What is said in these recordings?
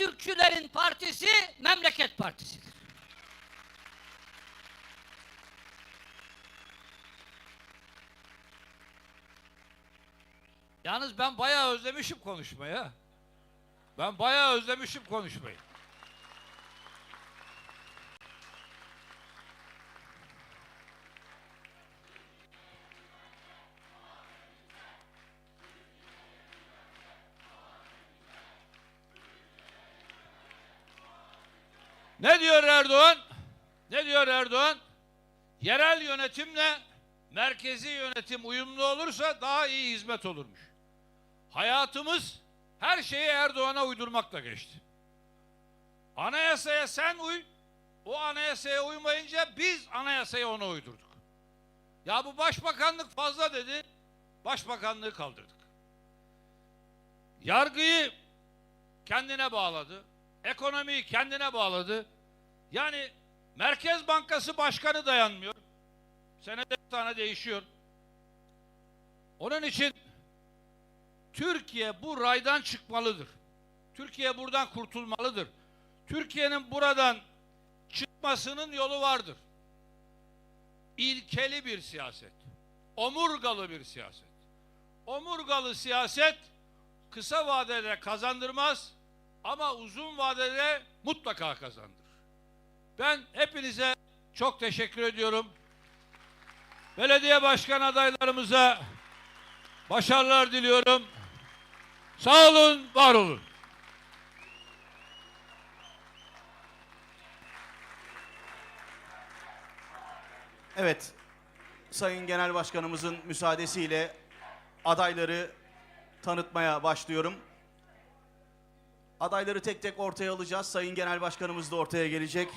Atatürkçülerin partisi Memleket Partisi'dir. Yalnız ben bayağı özlemişim konuşmayı. Ben bayağı özlemişim konuşmayı. Ne diyor Erdoğan? Ne diyor Erdoğan? Yerel yönetimle merkezi yönetim uyumlu olursa daha iyi hizmet olurmuş. Hayatımız her şeyi Erdoğan'a uydurmakla geçti. Anayasaya sen uy, o anayasaya uymayınca biz anayasaya ona uydurduk. Ya bu başbakanlık fazla dedi, başbakanlığı kaldırdık. Yargıyı kendine bağladı, ekonomiyi kendine bağladı. Yani Merkez Bankası Başkanı dayanmıyor. Senede bir tane değişiyor. Onun için Türkiye bu raydan çıkmalıdır. Türkiye buradan kurtulmalıdır. Türkiye'nin buradan çıkmasının yolu vardır. İlkeli bir siyaset. Omurgalı bir siyaset. Omurgalı siyaset kısa vadede kazandırmaz ama uzun vadede mutlaka kazandırır. Ben hepinize çok teşekkür ediyorum. Belediye başkan adaylarımıza başarılar diliyorum. Sağ olun, var olun. Evet, Sayın Genel Başkanımızın müsaadesiyle adayları tanıtmaya başlıyorum. Adayları tek tek ortaya alacağız. Sayın Genel Başkanımız da ortaya gelecek.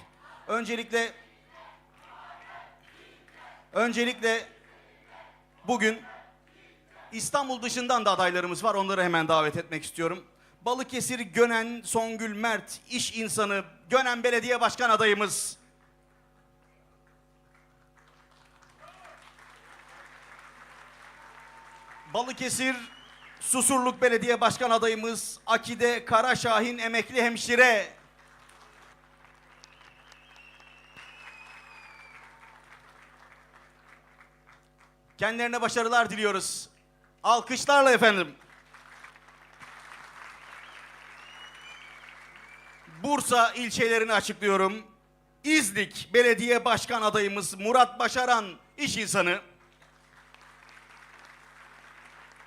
Öncelikle Öncelikle bugün İstanbul dışından da adaylarımız var. Onları hemen davet etmek istiyorum. Balıkesir Gönen Songül Mert iş insanı Gönen Belediye Başkan adayımız. Balıkesir Susurluk Belediye Başkan adayımız Akide Karaşahin emekli hemşire. Kendilerine başarılar diliyoruz. Alkışlarla efendim. Bursa ilçelerini açıklıyorum. İznik Belediye Başkan adayımız Murat Başaran iş insanı.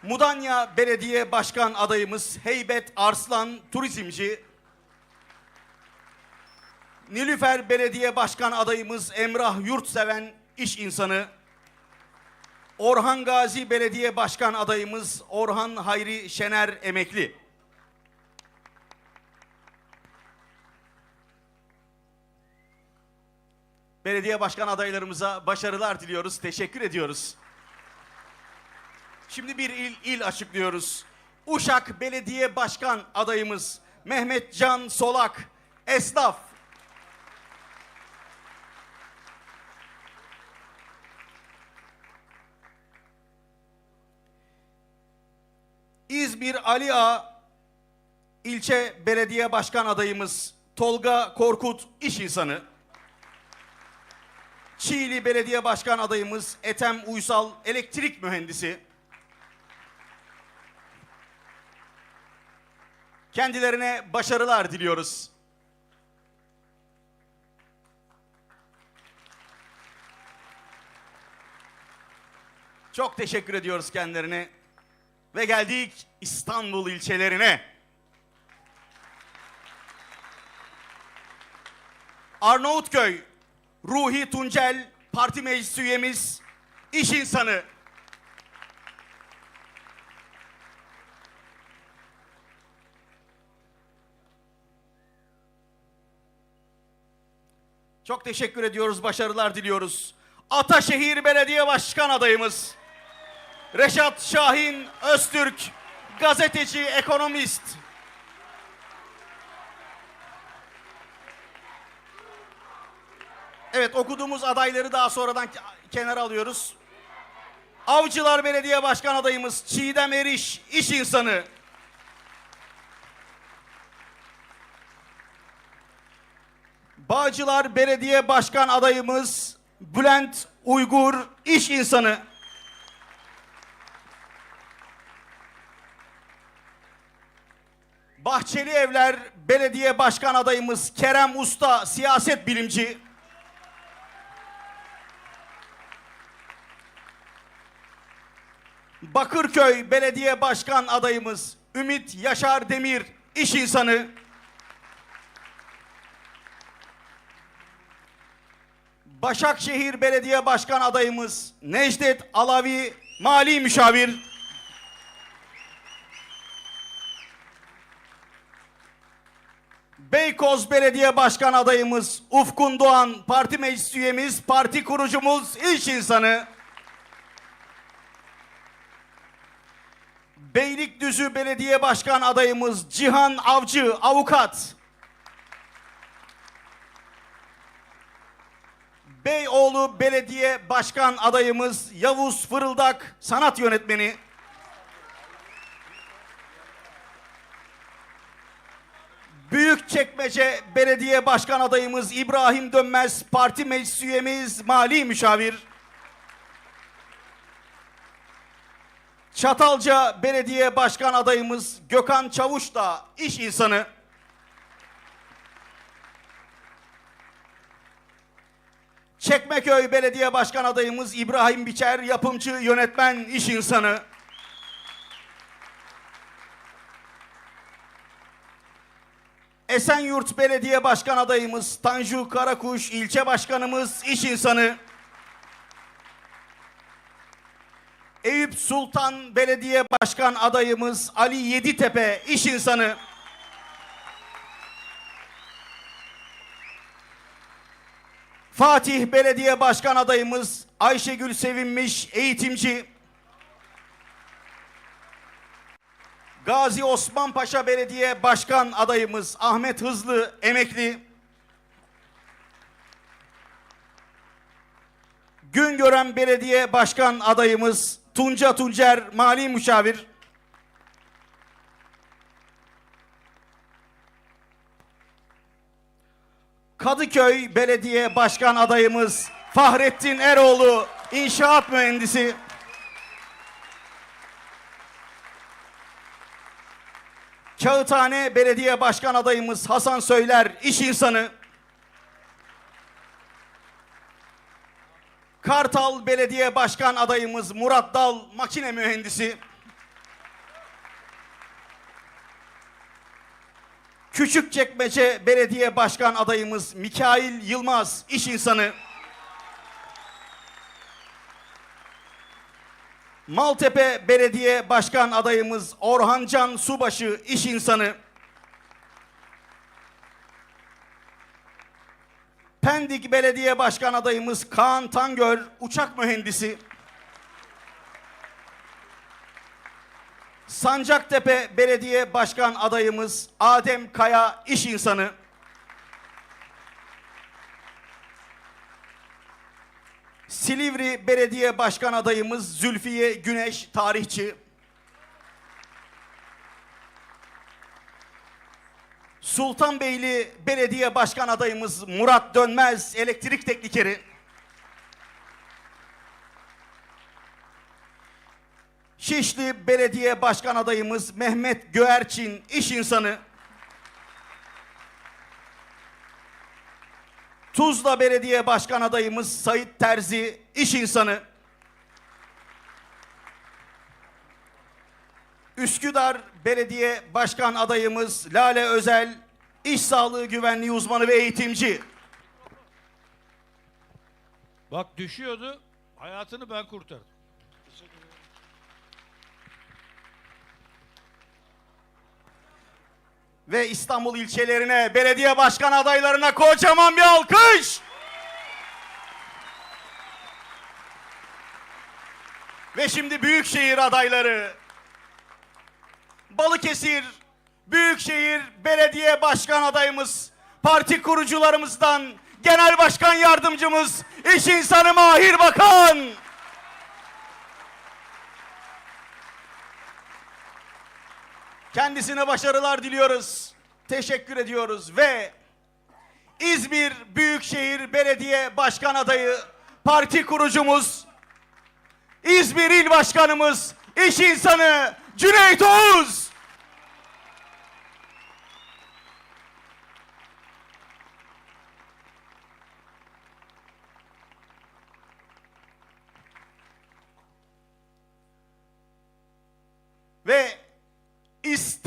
Mudanya Belediye Başkan adayımız Heybet Arslan turizmci. Nilüfer Belediye Başkan adayımız Emrah Yurtseven iş insanı. Orhan Gazi Belediye Başkan adayımız Orhan Hayri Şener emekli. Belediye başkan adaylarımıza başarılar diliyoruz. Teşekkür ediyoruz. Şimdi bir il, il açıklıyoruz. Uşak Belediye Başkan adayımız Mehmet Can Solak, esnaf. İzmir Ali Ağa ilçe belediye başkan adayımız Tolga Korkut iş insanı. Çiğli Belediye Başkan adayımız Etem Uysal elektrik mühendisi. Kendilerine başarılar diliyoruz. Çok teşekkür ediyoruz kendilerine. Ve geldik İstanbul ilçelerine. Arnavutköy, Ruhi Tuncel, parti meclis üyemiz, iş insanı. Çok teşekkür ediyoruz, başarılar diliyoruz. Ataşehir Belediye Başkan adayımız Reşat Şahin Öztürk, gazeteci, ekonomist. Evet okuduğumuz adayları daha sonradan ke- kenara alıyoruz. Avcılar Belediye Başkan adayımız Çiğdem Eriş, iş insanı. Bağcılar Belediye Başkan adayımız Bülent Uygur iş insanı. Bahçeli Evler Belediye Başkan adayımız Kerem Usta siyaset bilimci. Bakırköy Belediye Başkan adayımız Ümit Yaşar Demir iş insanı. Başakşehir Belediye Başkan adayımız Necdet Alavi mali müşavir. Beykoz Belediye Başkan adayımız Ufkun Doğan, parti meclis üyemiz, parti kurucumuz, iş insanı. Beylikdüzü Belediye Başkan adayımız Cihan Avcı, avukat. Beyoğlu Belediye Başkan adayımız Yavuz Fırıldak, sanat yönetmeni. Büyükçekmece Belediye Başkan adayımız İbrahim Dönmez, parti meclis üyemiz, mali müşavir. Çatalca Belediye Başkan adayımız Gökhan Çavuş da iş insanı. Çekmeköy Belediye Başkan adayımız İbrahim Biçer, yapımcı, yönetmen, iş insanı. Esenyurt Belediye Başkan adayımız Tanju Karakuş, ilçe başkanımız, iş insanı. Eyüp Sultan Belediye Başkan adayımız Ali Yeditepe, iş insanı. Fatih Belediye Başkan adayımız Ayşegül Sevinmiş, eğitimci. Gazi Osman Paşa Belediye Başkan adayımız Ahmet Hızlı, emekli. Güngören Belediye Başkan adayımız Tunca Tuncer, mali müşavir. Kadıköy Belediye Başkan adayımız Fahrettin Eroğlu, inşaat mühendisi. Kağıthane Belediye Başkan adayımız Hasan Söyler, iş insanı. Kartal Belediye Başkan adayımız Murat Dal, makine mühendisi. Küçükçekmece Belediye Başkan adayımız Mikail Yılmaz, iş insanı. Maltepe Belediye Başkan adayımız Orhancan Subaşı, iş insanı. Pendik Belediye Başkan adayımız Kaan Tangör, uçak mühendisi. Sancaktepe Belediye Başkan adayımız Adem Kaya, iş insanı. Silivri Belediye Başkan adayımız Zülfiye Güneş, tarihçi. Sultanbeyli Belediye Başkan adayımız Murat Dönmez, elektrik teknikeri. Şişli Belediye Başkan adayımız Mehmet Göerçin, iş insanı. Tuzla Belediye Başkan adayımız Sait Terzi, iş insanı. Üsküdar Belediye Başkan adayımız Lale Özel, iş sağlığı güvenliği uzmanı ve eğitimci. Bak düşüyordu. Hayatını ben kurtardım. Ve İstanbul ilçelerine, belediye başkan adaylarına kocaman bir alkış. Ve şimdi Büyükşehir adayları. Balıkesir Büyükşehir Belediye Başkan adayımız, parti kurucularımızdan Genel Başkan Yardımcımız, iş insanı Mahir Bakan. Kendisine başarılar diliyoruz. Teşekkür ediyoruz ve İzmir Büyükşehir Belediye Başkan adayı, parti kurucumuz, İzmir İl Başkanımız, iş insanı Cüneyt Oğuz.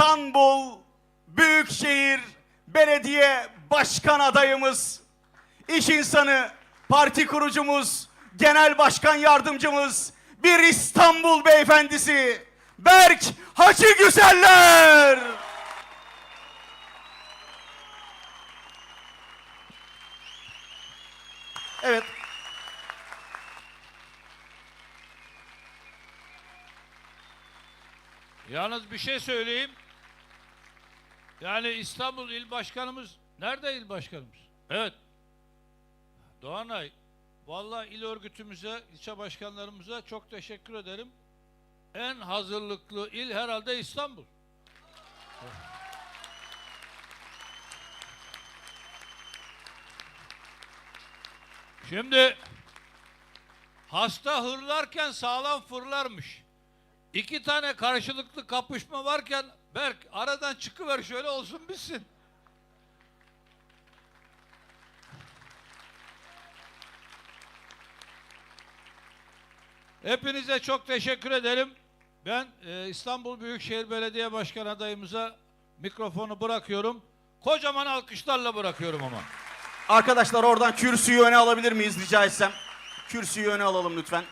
İstanbul Büyükşehir Belediye Başkan adayımız, iş insanı, parti kurucumuz, genel başkan yardımcımız, bir İstanbul beyefendisi Berk Hacı Güzeller. Evet. Yalnız bir şey söyleyeyim. Yani İstanbul İl Başkanımız, nerede İl Başkanımız? Evet. Doğanay, vallahi il örgütümüze, ilçe başkanlarımıza çok teşekkür ederim. En hazırlıklı il herhalde İstanbul. Şimdi hasta hırlarken sağlam fırlarmış. İki tane karşılıklı kapışma varken Berk aradan çıkıver şöyle olsun bitsin. Hepinize çok teşekkür ederim. Ben e, İstanbul Büyükşehir Belediye Başkanı adayımıza mikrofonu bırakıyorum. Kocaman alkışlarla bırakıyorum ama. Arkadaşlar oradan kürsüyü öne alabilir miyiz rica etsem? Kürsüyü öne alalım lütfen.